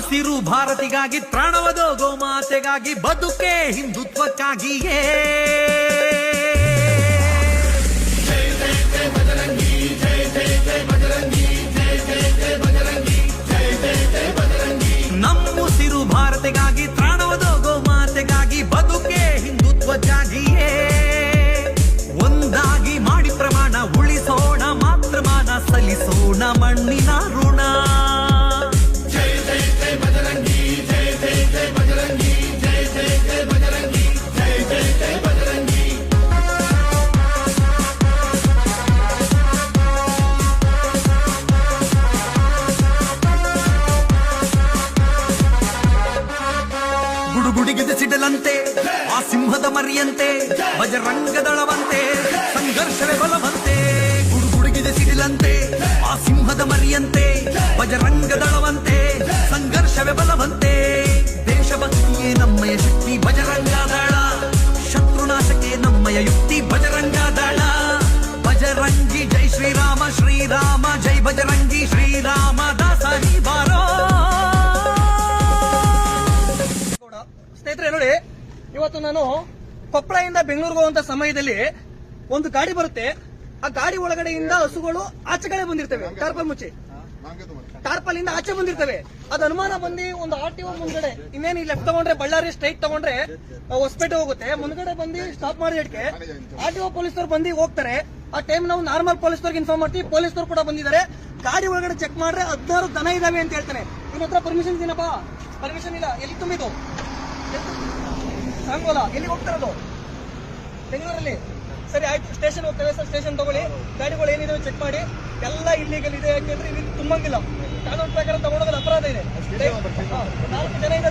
ಉಸಿರು ಭಾರತಿಗಾಗಿ ಪ್ರಾಣವದೋ ಗೋಮಾತೆಗಾಗಿ ಬದುಕೆ ಹಿಂದುತ್ವಕ್ಕಾಗಿಯೇ. ಗುಡುಗುಡಿಗಿದ ಸಿಡಲಂತೆ, ಆ ಸಿಂಹದ ಮರಿಯಂತೆ ಬಜರಂಗದಳವಂತೆ ಸಂಘರ್ಷವೇ ಬಲವಂತೆ. ಗುಡುಗುಡುಗಿದ ಸಿಡಿಲಂತೆ, ಆ ಸಿಂಹದ ಮರಿಯಂತೆ ಬಜರಂಗದಳವಂತೆ ಸಂಘರ್ಷವೇ ಬಲವಂತೆ. ದೇಶಭಕ್ತಿಯೇ ನಮ್ಮಯ ಶಕ್ತಿ ಬಜರಂಗದಳ ಶತ್ರುನಾಶಕ್ಕೆ ನಮ್ಮಯ ಯುಕ್ತಿ ಬಜರಂಗಿ ಜೈ ಶ್ರೀರಾಮ ನೋಡಿ ಇವತ್ತು ನಾನು ಕೊಪ್ಪಳದಿಂದ ಬೆಂಗಳೂರಿಗೆ ಹೋಗುವಂತ ಸಮಯದಲ್ಲಿ ಒಂದು ಗಾಡಿ ಬರುತ್ತೆ. ಆ ಗಾಡಿ ಒಳಗಡೆಯಿಂದ ಹಸುಗಳು ಆಚೆ ಕಡೆ ಬಂದಿರ್ತವೆ. ಟಾರ್ಪಲ್ ಮುಚ್ಚಿ. ಟಾರ್ಪಲ್ ಇಂದ ಆಚೆ ಬಂದಿರ್ತವೆ. ಅದ್ ಅನುಮಾನ ಬಂದು ಒಂದು ಆರ್ ಟಿ ಮುಂದ್ಗಡೆ ಇನ್ನೇನು ಲೆಫ್ಟ್ ತಗೊಂಡ್ರೆ ಬಳ್ಳಾರಿ ಸ್ಟ್ರೈಟ್ ತಗೊಂಡ್ರೆ ಹೊಸಪೇಟೆ ಹೋಗುತ್ತೆ. ಮುಂದ್ಗಡೆ ಬಂದು ಸ್ಟಾಪ್ ಮಾಡಿ ಇಟ್ಕೆ ಆರ್ ಟಿ ಒ ಪೊಲೀಸರು ಬಂದು ಹೋಗ್ತಾರೆ. ಆ ಟೈಮ್ ನಾವು ನಾರ್ಮಲ್ ಪೊಲೀಸರಿಗೆ ಇನ್ಫಾರ್ಮ್ ಮಾಡ್ತೀವಿ. ಪೊಲೀಸರು ಕೂಡ ಬಂದಿದ್ದಾರೆ. ಗಾಡಿ ಒಳಗಡೆ ಚೆಕ್ ಮಾಡ್ರೆ ಹದಿನಾರು ದನ ಇದಾವೆ ಅಂತ ಹೇಳ್ತಾನೆ. ನಿನ್ನ ಹತ್ರ ಪರ್ಮಿಷನ್ ಇದೀನಪ್ಪ? ಪರ್ಮಿಷನ್ ಇಲ್ಲ. ಎಲ್ಲಿ ತುಂಬಿದು ಸಾಂಗೋಲ ಎಲ್ಲಿ ಹೋಗ್ತಾರದು ಬೆಂಗಳೂರಲ್ಲಿ? ಸರಿ ಆಯ್ತು ಸ್ಟೇಷನ್ ಹೋಗ್ತೇವೆ ಸರ್ ಸ್ಟೇಷನ್ ತಗೊಳ್ಳಿ. ಗಾಡಿಗಳು ಏನಿದಾವೆ ಚೆಕ್ ಮಾಡಿ. ಎಲ್ಲ ಇಲ್ಲಿಗಲ್ ಇದೆ ಯಾಕೆಂದ್ರೆ ಇಲ್ಲಿ ತುಂಬಂಗಿಲ್ಲ. ಕಾನೂನು ಪ್ರಕಾರ ತಗೊಂಡೋಗೋದು ಅಪರಾಧ ಇದೆ. ನಾಲ್ಕು ಜನ ಕಡೆ